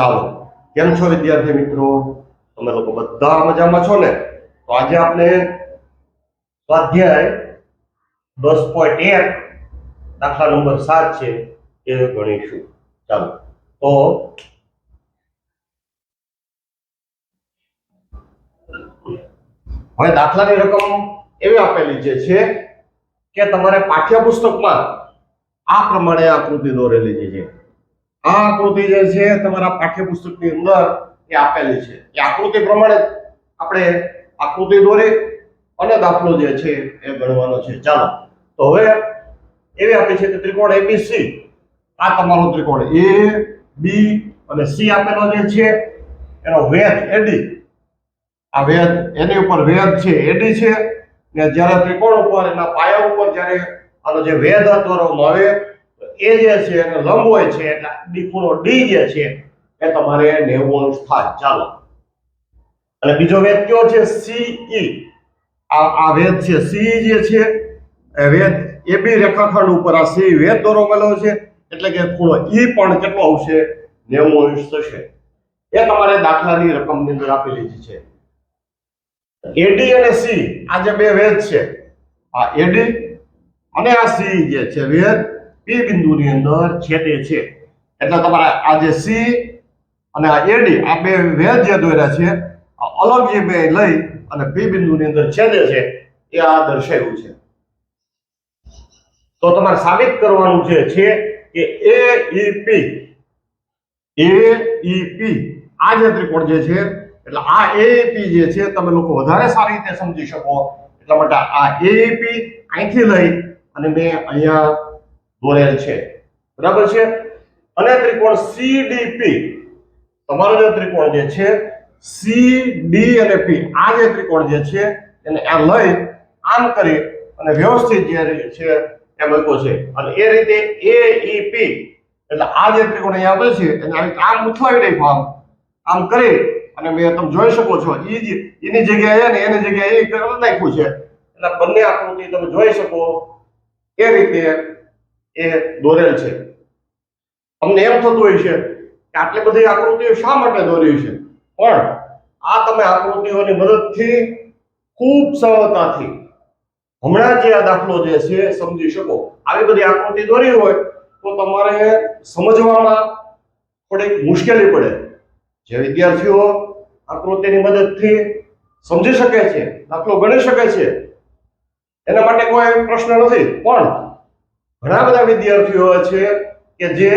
ચાલો. કેમ છો વિદ્યાર્થી મિત્રો? તમે લોકો બધા મજામાં છો ને? તો આજે આપણે સ્વાધ્યાય દસ પોઈન્ટ એક, દાખલા નંબર સાત છે એ ગણીશું. ચાલો. તો હવે દાખલાની રકમ એવી આપેલી છે છે કે તમારે પાઠ્યપુસ્તકમાં આ પ્રમાણે આકૃતિ દોરેલી છે જે આ આકૃતિ જે છે તમારા પાઠ્યપુસ્તકની અંદર એ આપેલી છે. એ આકૃતિ પ્રમાણે આપણે આકૃતિ દોરી અને દાખલો જે છે એ ગણવાનો છે. ચાલો, તો હવે એવી આપી છે કે ત્રિકોણ એબીસી આ તમારો ત્રિકોણ એ બી અને સી આપેલો જે છે, એનો વેધ એડી આ વેધ એની ઉપર વેધ છે એડી છે. ને જ્યારે ત્રિકોણ ઉપર, એના પાયા ઉપર જ્યારે આનો જે વેધ દોરવામાં આવે એ જે છે એને લંબોય છે એટલે ડી ખૂણો ડી જે છે એ તમારે 90 અંશ થાય ચાલો. અને બીજો વેદ કયો છે? સીઈ. આ આ વેદ છે. સી જે છે વેદ, એ બી રેખાખંડ ઉપર આ સી વેદ દોરવાયેલો છે. એટલે કે ખૂણો ઈ પણ કેટલો આવશે? 90 અંશ થશે. એ તમારે દાખલાની રકમની અંદર આપેલી છે. એડી અને સી, આ જે બે વેદ છે, આ એડી અને આ સી જે છે વેધ પી બિંદુની અંદર છેદે છે. એટલે તમારે આ જે સી અને આ એડી આ બે વેધ જે દોર્યા છે, આ અલગ જે બે લઈ અને પી બિંદુની અંદર છેદે છે, એ આ દર્શાવ્યું છે. તો તમારે સાબિત કરવાનું છે કે એ ઈ પી એ ઈ પી આ જે ત્રિકોણ જે છે, એટલે આ એપી જે છે, તમે લોકો વધારે સારી રીતે સમજી શકો. એટલા માટે આ એપી અહીંથી લઈ અને મેં અહીંયા દોરેલ છે. બરાબર છે? અને ત્રિકોણ સીડીપી તમારો જે ત્રિકોણ જે છે ડી અને પી આ જે ત્રિકોણ જે છે, એને આ લઈ આમ કરી અને વ્યવસ્થિત જે છે, એ મૂક્યો છે. અને એ રીતે એ ઈ પી એટલે આ જે ત્રિકોણ અહીંયા આવે છે, એને આ રીતે આમ ઉથલાવી નાખ્યો, આમ આમ કરી અને મેં તમે જોઈ શકો છો, ઈ જે એની જગ્યાએ ને એની જગ્યાએ એ નાખ્યું છે. એટલે બંને આકૃતિ તમે જોઈ શકો, એ રીતે એ દોરેલ છે. અમને એમ થતું હોય છે કે આટલી બધી આકૃતિઓ શા માટે દોરી છે? પણ આ તમે આકૃતિઓની મદદથી ખૂબ સરળતાથી હમણાં જે આ દાખલો જે છે સમજી શકો. આવી બધી આકૃતિ દોરી હોય તો તમારે સમજવામાં થોડીક મુશ્કેલી પડે. જે વિદ્યાર્થીઓ આકૃતિની મદદથી સમજી શકે છે, દાખલો ગણી શકે છે. એના માટે કોઈ પ્રશ્ન નથી. પણ ઘણા બધા વિદ્યાર્થીઓ છે કે જે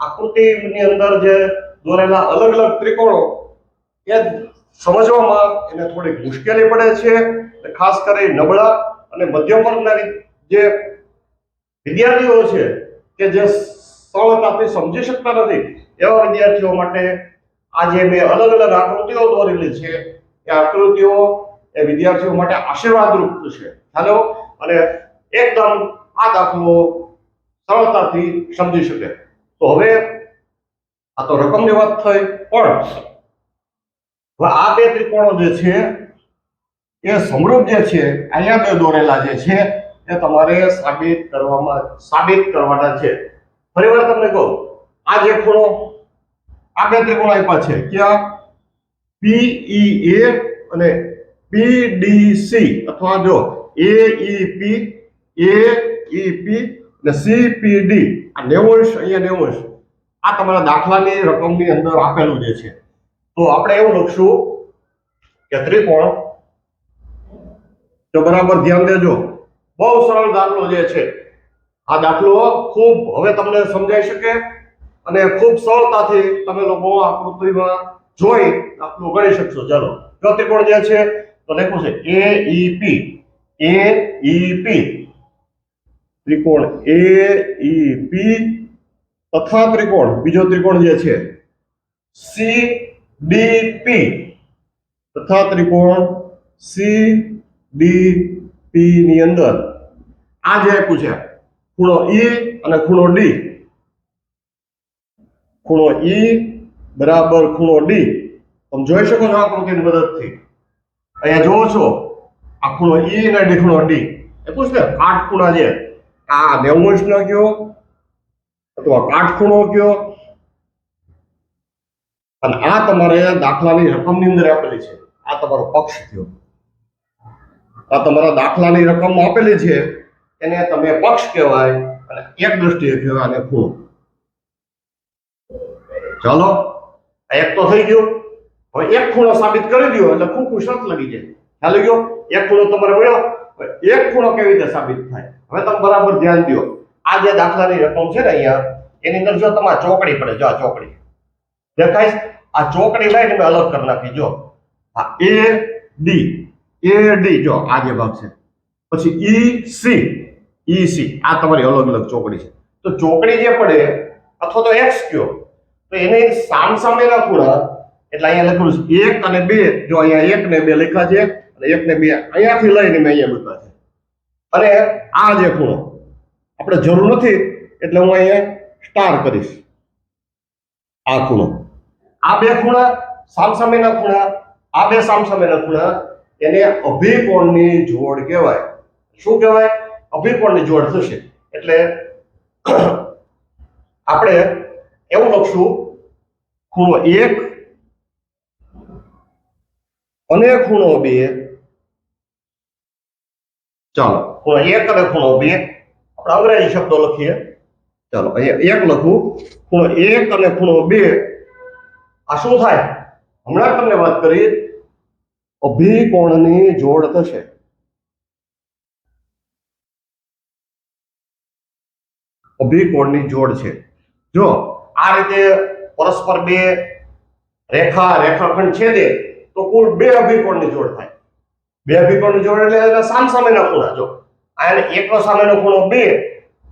આકૃતિની અંદર જે દોરેલા અલગ અલગ ત્રિકોણો એ સમજવામાં એને થોડીક મુશ્કેલી પડે છે. ખાસ કરી નબળા અને મધ્યમ વર્ગના જે વિદ્યાર્થીઓ છે કે જે સરળતાથી સમજી શકતા નથી, એવા વિદ્યાર્થીઓ માટે આજે મેં અલગ અલગ આકૃતિઓ દોરેલી છે. એ આકૃતિઓ એ વિદ્યાર્થીઓ માટે આશીર્વાદરૂપ છે. ચાલો, અને એકદમ આ દાખલો સરળતાથી સમજી શકે. તો હવે આ તો રકમની વાત થઈ, પણ હવે આ બે ત્રિકોણો જે છે, એ સમૃદ્ધ જે છે, અહીંયા બે દોરેલા જે છે, એ તમારે સાબિત કરવામાં, સાબિત કરવાના છે. ફરી વાર તમને કહું, આ જે ખૂણો, આ બે ત્રિકોણ આપ્યા છે, ક્યાં? પીઈ એ અને પીડીસી અથવા જો એ ઈપી એ એઈપી અને સીપીડી આ નેવંશ અહીંયા નેવંશ આ તમારા દાખલાની રકમની અંદર આપેલું જે છે. તો આપણે એવું લખશું કે ત્રિકોણ, તો બરાબર ધ્યાન દેજો, બહુ સરળ દાખલો જે છે. આ દાખલો ખૂબ, હવે તમને સમજાઈ શકે અને ખૂબ સરળતાથી તમે લોકો આકૃતિમાં જોઈ દાખલો ગણી શકશો. ચાલો, જો ત્રિકોણ જે છે, તો લખ્યું છે એ ઈ પી એ ઈ પી ત્રિકોણ એ ઈ પી તથા ત્રિકોણ બીજો ત્રિકોણ જે છે સી ડી પી તથા ત્રિકોણ સી ડી પી ની અંદર। આ જે આપ્યું છે, ખૂણો ઈ અને ખૂણો ડી ખૂણો ઈ બરાબર ખૂણો ડી તમે જોઈ શકો છો આકૃતિની મદદથી. અહીંયા જોવો છો, આ ખૂણો ઈ અને ડી ખૂણો ડી એ પૂછ ને કાટખૂણા છે આ નેવું અંશનો કયો? અથવા કાટખૂણો કયો? અને આ તમારે દાખલાની રકમની અંદર આપેલી છે. આ તમારો પક્ષ કયો? આ તમારા દાખલાની રકમ આપેલી છે. એને તમે પક્ષ કહેવાય અને એક દ્રષ્ટિએ કહેવાય અને ખૂણો. ચાલો એક તો થઈ ગયું. હવે એક ખૂણો સાબિત કરી દો એટલે ખૂબ શરત લગી જાય. ખ્યાલ ગયો? એક ખૂણો તમારે મળ્યો? એક ખૂણો કેવી રીતે સાબિત થાય? હવે તમે બરાબર ધ્યાન દો આ જે દાખલાની રકમ છે ને અહીંયા, એની અંદર જો તમારે ચોકડી પડે, જો આ ચોકડી. દેખાય? આ ચોકડી લઈને મેં અલગ કરી નાખી, જો. આ એ ડી એ ડી જો, આ જે ભાગ છે. પછી ઈ સી ઈ સી આ તમારી અલગ અલગ ચોકડી છે. તો ચોકડી જે પડે, અથવા તો એક્સ કયો? તો એને સામસામેના ખૂણા, એટલે અહીંયા લખેલું છે એક અને બે. જો અહીંયા એક ને બે લખ્યા છે અને એક ને બે અહીંયાથી લઈને મેં અહીંયા મૂક્યા છે. અને આ જે ખૂણો, આપણે જરૂર નથી, એટલે હું અહીંયા સ્ટાર કરીશ. આ ખૂણો. આ બે ખૂણા સામસામેના ખૂણા, આ બે સામસામેના ખૂણા, એને અભિકોણની જોડ કહેવાય. શું કહેવાય? અભિકોણની જોડ થશે. એટલે આપણે એવું લખશું, ખૂણો એક અને ખૂણો બે ચાલો. ખૂણો એક અને ખૂણો બે. આપણે અંગ્રેજી શબ્દો લખીએ. ચાલો અહીંયા એક લખું. ખૂણો એક અને ખૂણો બે. આ શું થાય? હમણાં તમને વાત કરી. અભિકોણની જોડ થશે. અભિકોણની જોડ છે. જો આ રીતે પરસ્પર બે રેખા રેખાખંડ છેદે તો કુલ બે અભિકોણની જોડ થાય. બે અભિકોણની જોડ એટલે એના સામસામેના ખૂણા જો. અહીંયા એકનો સામેનો ખૂણો બે,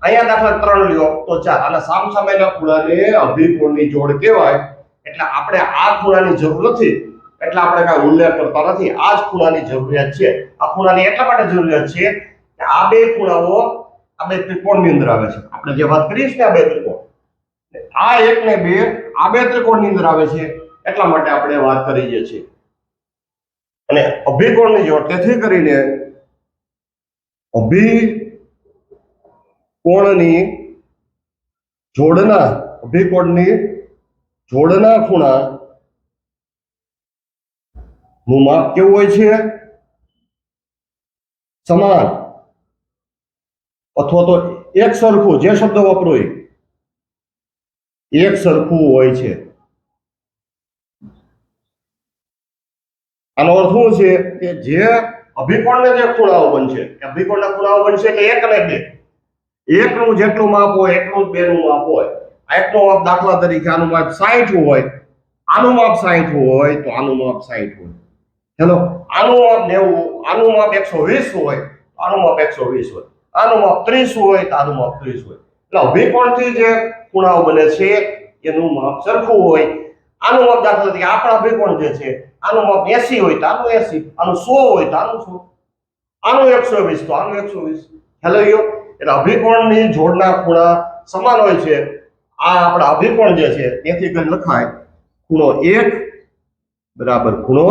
અહીંયા દાખલા ત્રણ લ્યો, તો ચાર. અને સામસામેના ખૂણાને અભિકોણની જોડ કહેવાય. એટલે આપણે આ ખૂણાની જરૂર નથી. એટલે આપણે કાંઈ ઉલ્લેખ કરતા નથી. આ જ ખૂણાની જરૂરિયાત છે. આ ખૂણાની એટલા માટે જરૂરિયાત છે કે આ બે ખૂણાઓ આ બે ત્રિકોણની અંદર આવે છે. આપણે જે વાત કરીએ છીએ આ બે ત્રિકોણ. આ એક ને બે, આ બે ત્રિકોણની અંદર આવે છે. એટલા માટે આપણે વાત કરીએ છીએ અને અભિકોણની જોડ તેથી કરીને અભિકોણની જોડના અભિકોણની જોડના ખૂણા નું માપ કેવું હોય છે? સમાન. અથવા તો એક સરખું, જે શબ્દ વાપરો એક સરખું હોય છે. આનો અર્થ શું છે? કે જે અભિકોણને જે ખૂણાઓ બનશે અભિકોણના ખૂણાઓ બનશે એટલે એક અને બે. એકનું જેટલું માપ હોય એટલું જ બેનું માપ હોય. એકનું માપ દાખલા તરીકે આનું માપ 60 હોય. આનું માપ 60 હોય તો આનું માપ 60 હોય. હેલો? આનું માપ 90 આનું માપ 120 હોય આનું માપ 120 હોય. આનું માપ 30 હોય તો આનું માપ 30 હોય. એટલે અભિકોણથી જે ખૂણાઓ બને છે, એનું માપ સરખું હોય. આનું મત દાખલા તરીકે આપણા અભિકોણ જે છે, આનું માપ 80 હોય તો આનું એસી, આનું સો હોય તો આનું 100 આનું 120 તો આનું 120 હેલો યો. એટલે અભિકોણની જોડના ખૂણા સમાન હોય છે. આ આપણા અભિકોણ જે છે તેથી કરી લખાય, ખૂણો એક બરાબર ખૂણો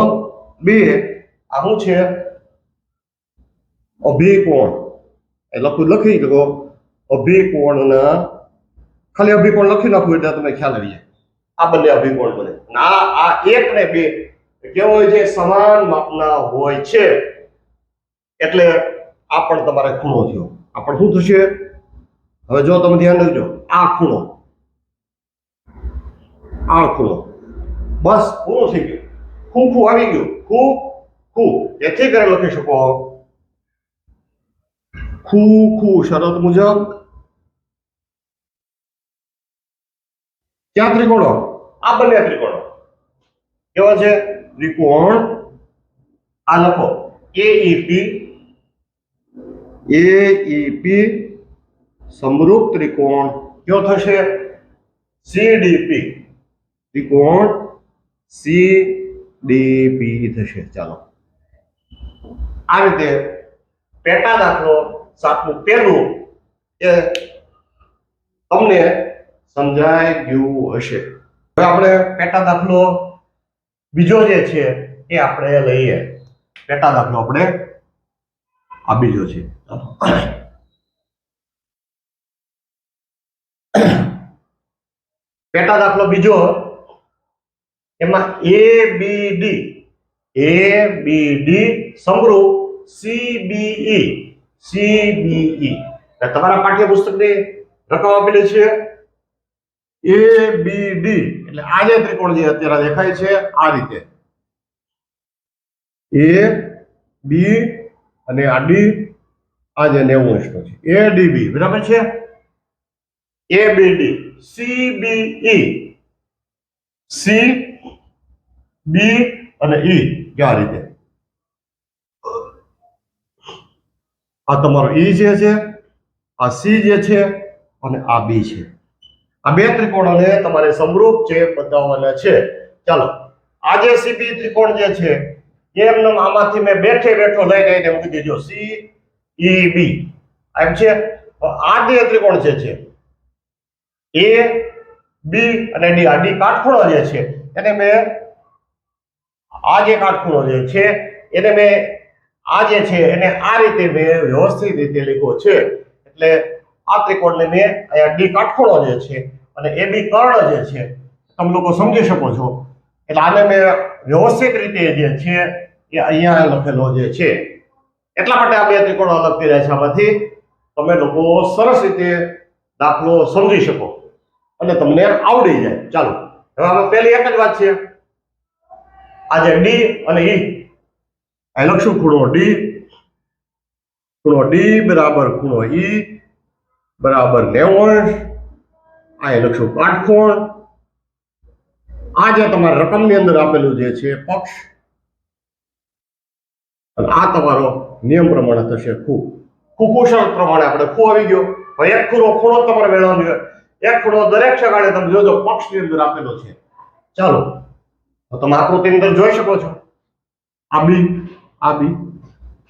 બે. આ શું છે? અભિકોણ. એ લખું, લખી શકો? અભિકોણના, ખાલી અભિકોણ લખી નાખવું એટલે તમને ખ્યાલ આવી જાય. આ બંને અભિગુણ બને. આ આ એક ને બે. કેવો હોય છે? સમાન માપના હોય છે. એટલે આ પણ તમારે ખૂણો થયો. આ પણ શું થશે? હવે જો તમે ધ્યાન રાખજો. આ ખૂણો. આ ખૂણો. બસ પૂરું થઈ ગયું. ખૂંખું આવી ગયું. ખૂ ખૂ. એથી કરે લખી શકો. ખૂ ખૂ શરત મુજબ ક્યાં ત્રિકોણો? આ બંને ત્રિકોણો. કેવા છે? ત્રિકોણ આ લખો. એઈપી એઈપી સમરૂપ ત્રિકોણ. કયો થશે? સીડીપી ત્રિકોણ સીડીપી થશે. ચાલો. આ રીતે પેટા દાખલો સાતમું પહેલું એ તમને સમજાઈ ગયું હશે? હવે આપણે પેટા દાખલો બીજો જે છે એ આપણે લઈએ. પેટા દાખલો આપણે આ બીજો છે. પેટા દાખલો બીજો, એમાં A B D A B D સમરૂપ CBE CBE તમારા પાઠ્યપુસ્તકની રકમ આપેલી છે. એ બી ડી એટલે આ જે ત્રિકોણ જે અત્યારે દેખાય છે આ રીતે. એ બી અને આ ડી આ જે નેવું અંશનો છે. એ ડી બી બરાબર છે? A B D C B E C B અને ઈ કે આ રીતે. આ તમારો ઈ જે છે, આ સી જે છે અને આ બી છે. આ બે ત્રિકોણોને તમારે સમરૂપ છે બતાવવાના છે. ચાલો, આ જે સીબી ત્રિકોણ જે છે એમને આમાંથી મેં બેઠે બેઠો લઈ લઈને મૂકી દેજો સી ઈ બી એમ છે? આ જે ત્રિકોણ જે છે, એ બી અને ડી આ ડી કાટખૂણો જે છે, એને મેં આ જે કાટખૂણો જે છે, એને મેં આ જે છે, એને આ રીતે મેં વ્યવસ્થિત રીતે લીધો છે. એટલે આ ત્રિકોણને મેં અહીંયા ડી કાટખૂણો જે છે અને એ બી કર્ણ જે છે, તમે લોકો સમજી શકો છો. એટલે આને મેં વ્યવસ્થિત રીતે જે છે, એ અહીંયા લખેલો જે છે. એટલા માટે આ બે ત્રિકોણ અલગ કર્યા છે આમાંથી. તમે લોકો સરસ રીતે દાખલો સમજી શકો. અને તમને આવડી જાય. ચાલો, હવે આમાં પહેલી એક જ વાત છે. આ જે ડી અને ઈ. આ લખશું ખૂણો ડી. ખૂણો ડી બરાબર ખૂણો ઈ બરાબર નેવું આ લખશું કાટખૂણ આ જે તમારા રકમની અંદર આપેલું જે છે, પક્ષ. આ તમારો નિયમ પ્રમાણે થશે ખૂ કુપોષણ પ્રમાણે આપણે ખૂ આવી ગયો. હવે એક ખૂણો ખૂણો તમારે મેળવવાનો છે. એક ખૂણો દરેક સગાડે તમે જોજો, પક્ષની અંદર આપેલો છે. ચાલો. તો તમે આકૃતિ અંદર જોઈ શકો છો. આ બી આ બી.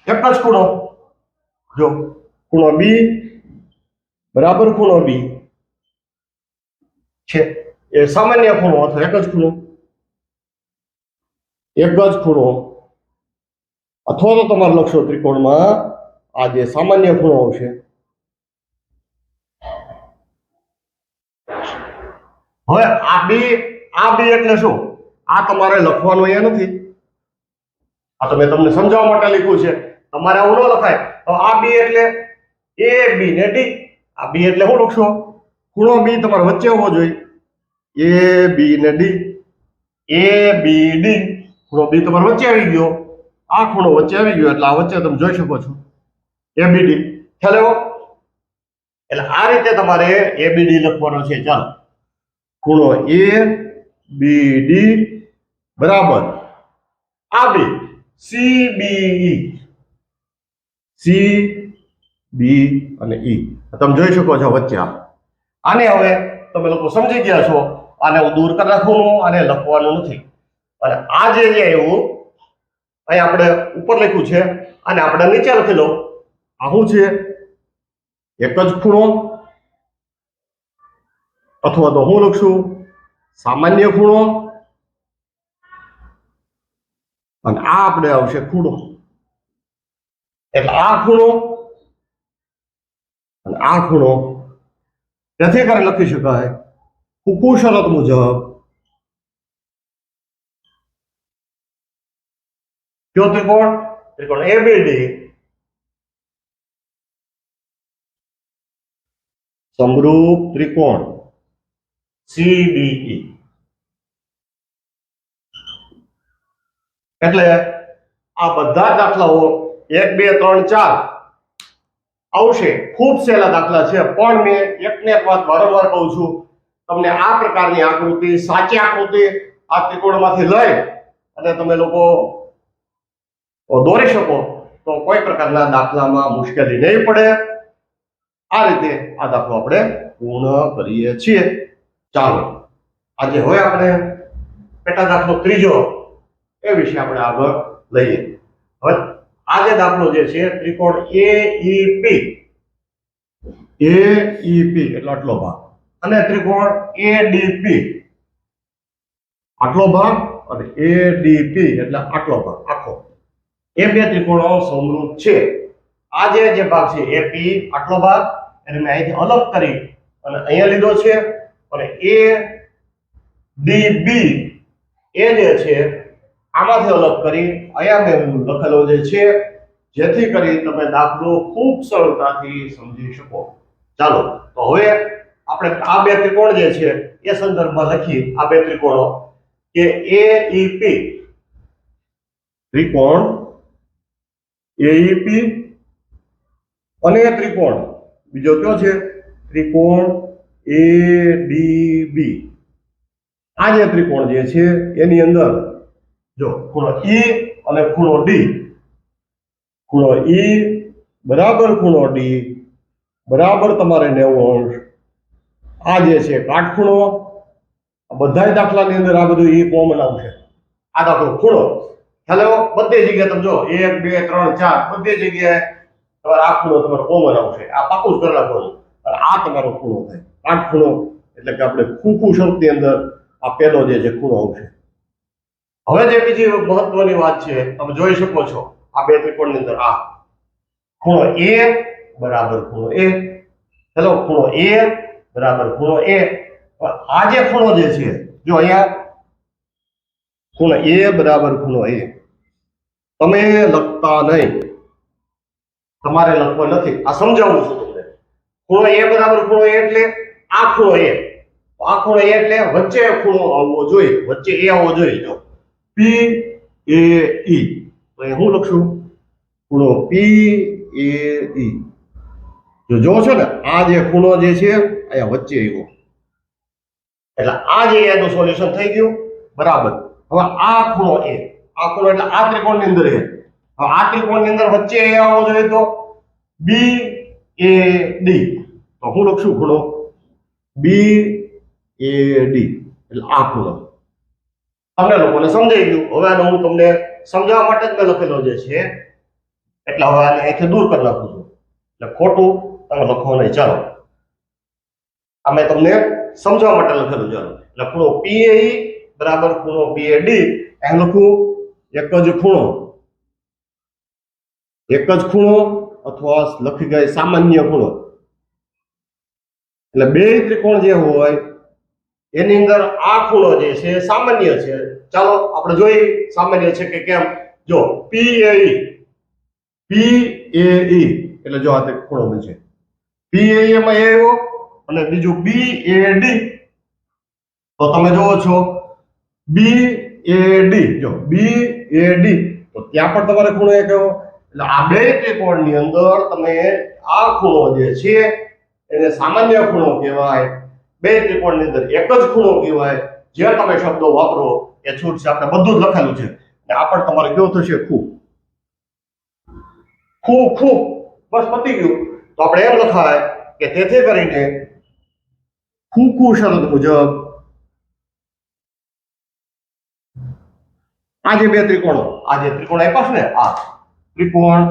એક જ ખૂણો. જો. ખૂણો બી. બરાબર ખૂણો બી. છે. એ સામાન્ય ખૂણો અથવા એક જ ખૂણો. એક જ ખૂણો. અથવા તો તમારે લખશો ત્રિકોણમાં આ જે સામાન્ય ખૂણો આવશે. હવે આ બી આ બી એટલે શું? આ તમારે લખવાનું એ નથી. આ તો મેં તમને સમજાવવા માટે લખ્યું છે. તમારે આવું ન લખાય. તો આ બી એટલે એ બી ને ડી. આ બી એટલે શું લખશો? ખૂણો બી તમારે વચ્ચે હોવો જોઈએ. એ, બી ને ડી. A, B, D. ખૂણો બી તમારે વચ્ચે આવી ગયો. આ ખૂણો વચ્ચે આવી ગયો એટલે આ વચ્ચે તમે જોઈ શકો છો. A, B, D. ખ્યાલ એવો એટલે આ રીતે તમારે એ, બી, ડી લખવાનો છે. ચાલો. ખૂણો એ, બી, ડી. બરાબર. આ બે. સી, બી સી, બી અને ઈ. તમે જોઈ શકો છો વચ્ચે આ. આને હવે તમે લોકો સમજી ગયા છો. આને હું દૂર કરી રાખવાનું આને લખવાનું નથી. અને આ જે અહીંયા એવું અહીં આપણે ઉપર લખ્યું છે અને આપણે નીચે લખેલો આ શું છે? એક જ ખૂણો, અથવા તો હું લખશું સામાન્ય ખૂણો, અને આ આપણે આવશે ખૂણો. એટલે આ ખૂણો, અને આ ખૂણો કરીને લખી શકાય. કુકુશરત મુજબ કયો ત્રિકોણ? ત્રિકોણ એબીડી સમરૂપ ત્રિકોણ સીબીઈ એટલે આ બધા દાખલાઓ એક, બે, ત્રણ, ચાર આવશે. ખૂબ સહેલા દાખલા છે. પણ મેં એકને એક વાત વારંવાર કહું છું. તમને આ પ્રકારની આકૃતિ, સાચી આકૃતિ આ ત્રિકોણમાંથી લઈ અને તમે લોકો દોરી શકો તો કોઈ પ્રકારના દાખલામાં મુશ્કેલી નહીં પડે. આ રીતે આ દાખલો આપણે પૂર્ણ કરીએ છીએ. ચાલો, આજે હવે આપણે પેટા દાખલો ત્રીજો એ વિશે આપણે આગળ લઈએ. હવે આ જે દાખલો જે છે, ત્રિકોણ એ ઈ પી એ ઈ પી એટલે આટલો ભાગ. અને ત્રિકોણ એ ડી પી આટલો ભાગ અને એ ડી પી એટલે આટલો ભાગ. આખો. એ બે ત્રિકોણો સમૃદ્ધ છે. આ જે જે ભાગ છે એ પી આટલો ભાગ. એને મેં અહીંથી અલગ કરી અને અહીંયા લીધો છે. અને એ ડી બી એ જે છે આમાંથી અલગ કરી અહીંયા મેં લખેલો જે છે, જેથી કરી તમે દાખલો ખૂબ સરળતાથી સમજી શકો. ચાલો, તો હવે આપણે આ બે ત્રિકોણ જે છે, એ સંદર્ભમાં લખી આ બે ત્રિકોણો કે એ ઈ પી ત્રિકોણ એઈપી અને ત્રિકોણ. બીજો કયો છે? ત્રિકોણ એડીબી આ જે ત્રિકોણ જે છે, એની અંદર જો ખૂણો ઈ અને ખૂણો ડી ખૂણો ઈ બરાબર ખૂણો ડી બરાબર તમારે નેવું અંશ. આ જે છે કાટખૂણો બધાય દાખલાની અંદર આ બધું ઈ કોમન આવશે. આ દાખલો ખૂણો. હેલો બધી જગ્યાએ તમે જો એક, બે, ત્રણ, ચાર, બધી જગ્યાએ તમારે આ ખૂણો તમારો કોમન આવશે. આ પાકું જ કરી આ તમારો ખૂણો થાય કાટખૂણો, એટલે કે આપણે ખૂખું શબ્દની અંદર આ પેલો જે છે, ખૂણો આવશે. હવે જે બીજી મહત્વની વાત છે, તમે જોઈ શકો છો, આ બે ત્રિકોણની અંદર, આ ખૂણો એ બરાબર ખૂણો એ. ચલો ખૂણો એ બરાબર ખૂણો એ. આ જે ખૂણો જે છે, જો અહીંયા ખૂણો એ બરાબર ખૂણો એ. તમે લખતા નહીં. તમારે લખવો નથી. આ સમજાવું છું તમને. ખૂણો એ બરાબર ખૂણો એ એટલે આ ખૂણો એ. આ ખૂણો એ એટલે વચ્ચે ખૂણો આવવો જોઈએ. વચ્ચે એ આવવો જોઈએ, જો. પી એ ઈ એ હું લખશું ખૂણો પી એ ઈ જો જો છો ને, આ જે ખૂણો જે છે, અહીંયા વચ્ચે આવ્યો. એટલે આ જે એનું સોલ્યુશન થઈ ગયું. બરાબર. હવે આ ખૂણો એ આ ખૂણો એટલે આ ત્રિકોણની અંદર એ હવે આ ત્રિકોણની અંદર વચ્ચે એ આવવો જોઈએ તો બી એ ડી તો હું લખશું ખૂણો બી એ ડી એટલે આ ખૂણો. તમને લોકોને સમજાઈ ગયું હવે આને હું તમને સમજાવવા માટે જ મેં લખેલો જે છે, એટલે હવે આને અહીંથી દૂર કરી નાખું છું. એટલે ખોટું તમે લખો નહીં. ચાલો. અમે તમને સમજાવવા માટે લખેલું, ચાલો. એટલે ખૂણો પીએ બરાબર ખૂણો પીએ ડી એમ લખું, એક જ ખૂણો. એક જ ખૂણો અથવા લખી ગઈ સામાન્ય ખૂણો. એટલે બે ત્રિકોણ જે હોય એની અંદર આ ખૂણો જે છે સામાન્ય છે. ચાલો આપણે જોઈએ સામાન્ય છે કે કેમ? જો પી એ પી એ એટલે જો આ તે ખૂણો બનશે. પી એ એમાં એ આવ્યો અને બીજું બી એ તો તમે જોવો છો, બી એ જો બી એ તો ત્યાં પણ તમારે ખૂણો એક આવ્યો. એટલે આ બે ત્રિકોણની અંદર તમે આ ખૂણો જે છે, એને સામાન્ય ખૂણો કહેવાય. બે ત્રિકોણની અંદર એક જ ખૂણો કહેવાય. જે તમે શબ્દો વાપરો, એ છૂટ છે. આપણે બધું જ લખેલું છે. ને આ પણ તમારે કેવું થશે? ખૂબ. ખૂબ ખૂબ. બસ પતી ગયું. તો આપણે એમ લખાય કે તેથી કરીને ખૂખું શરત મુજબ આ જે બે ત્રિકોણો. આ જે ત્રિકોણ આપ્યા છે ને? આ ત્રિકોણ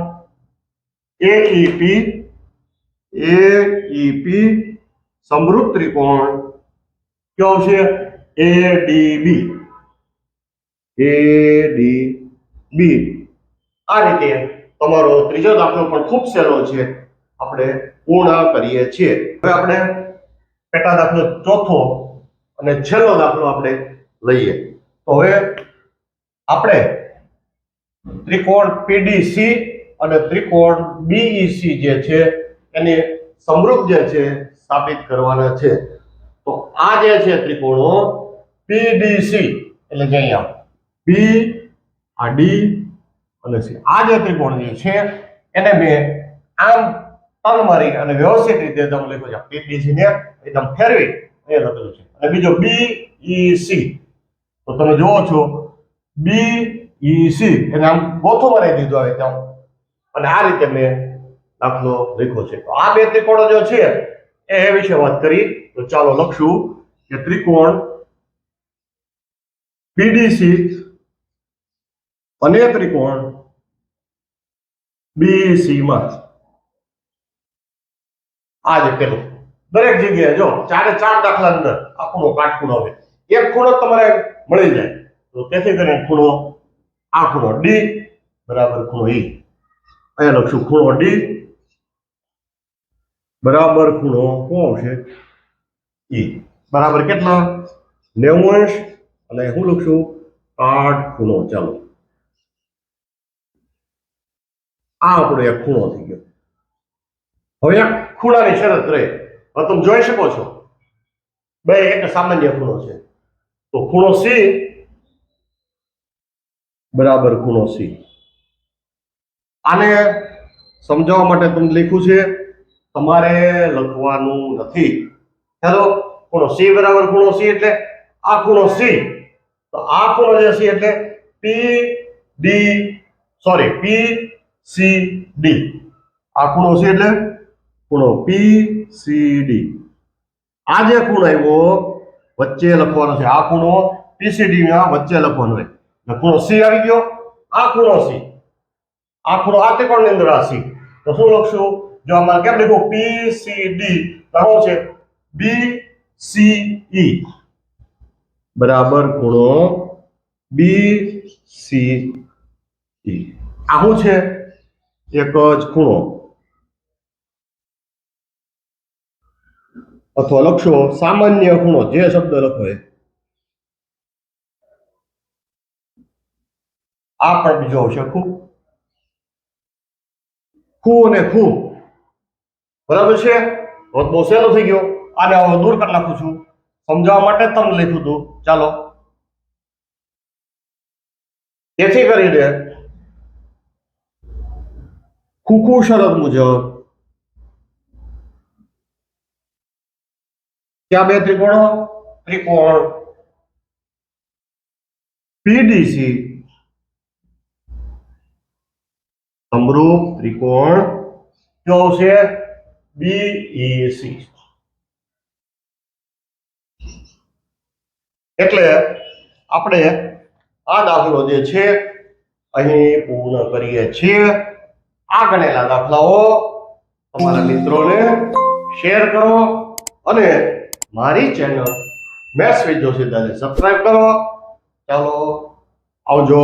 એઈપી એઈપી સમૃદ્ધ ત્રિકોણ કયો છે એડીબી એડીબી આ રીતે તમારો ત્રીજો દાખલો પણ ખૂબ સહેલો છે. આપણે પૂર્ણ કરીએ છીએ. હવે આપણે પેટા દાખલો ચોથો અને છેલ્લો દાખલો આપણે લઈએ. તો હવે આપણે ત્રિકોણ પીડીસી અને ત્રિકોણ બીઈસી જે છે, એની સમૃદ્ધ જે છે સાબિત કરવાના છે. તો આ જે છે ત્રિકોણો પીડીસી એટલે કે અહીંયા પી, આ ડી અને સી. આ જે ત્રિકોણ જે છે, એને મેં આમ તલ મારી અને વ્યવસ્થિત રીતે તમે લખ્યું છે. પીડીસી ને એકદમ ફેરવી એ લખેલું છે. અને બીજો બી ઈ તો તમે જોવો છો, બી ઈ એને આમ ગોથો મારી દીધો આવે ત્યાં. અને આ રીતે મેં દાખલો લખ્યો છે. તો આ બે ત્રિકોણો જો છે એ વિશે વાત કરી, તો ચાલો લખશું કે ત્રિકોણ પીડીસી અને ત્રિકોણ બીસી માં આ જે પેલું. દરેક જગ્યાએ જો ચારે ચાર દાખલા અંદર આ ખૂણો કાટખૂણો આવે. એક ખૂણો તમારે મળી જાય. તો તેથી કરીને ખૂણો આ ખૂણો ડી બરાબર ખૂણો ઈ. અહીંયા લખશું ખૂણો ડી બરાબર ખૂણો શું આવશે? ઈ બરાબર કેટલા? નેવું અંશ અને હું લખશું આઠ ખૂણો. ચાલો. આ આપણો એક ખૂણો થઈ ગયો. હવે એક ખૂણાની શરત રહે. હવે તમે જોઈ શકો છો. બે એક સામાન્ય ખૂણો છે. તો ખૂણો સી બરાબર ખૂણો સી આને સમજાવવા માટે તમને લખ્યું છે તમારે લખવાનું નથી. ચાલો ખૂણો સી બરાબર ખૂણો સી એટલે આ ખૂણો સી તો આ ખૂણો જે સી એટલે P D sorry P C D આ ખૂણો સી એટલે ખૂણો પી સી ડી આ જે ખૂણો આવ્યો વચ્ચે લખવાનો છે. આ ખૂણો પીસીડી વચ્ચે લખવાનો હોય એટલે ખૂણો સી આવી ગયો. આ ખૂણો સી આ ખૂણો આ ત્રિકોણની અંદર આ સી તો શું લખશું? જો અમારે કેમ લખ્યું પી સી ડી તો છે? બી સી ઈ બરાબર, ખૂણો બી સી ઈ આ શું છે? એક જ ખૂણો. અથવા લખશો સામાન્ય ખૂણો, જે શબ્દ લખો એ. આ પણ બીજો આવશે, ખૂબ. ખૂ અને ખૂ. બરાબર છે? હવે બહુ સહેલો થઈ ગયો. આને હવે દૂર કરી નાખું છું. સમજાવવા માટે તમને લખ્યું હતું. ચાલો. તેથી કરીને કુકુ શરત મુજબ. ક્યાં બે ત્રિકોણો? ત્રિકોણ. પીડીસી. સમરૂપ ત્રિકોણ. કયો આવશે બીઈસી એટલે આપણે આ દાખલો જે છે, અહીં પૂર્ણ કરીએ છીએ. આ ગણેલા દાખલાઓ તમારા મિત્રોને શેર કરો અને મારી ચેનલ મેથ્સ વિથ જોશીદાને સબસ્ક્રાઈબ કરો. ચાલો, આવજો.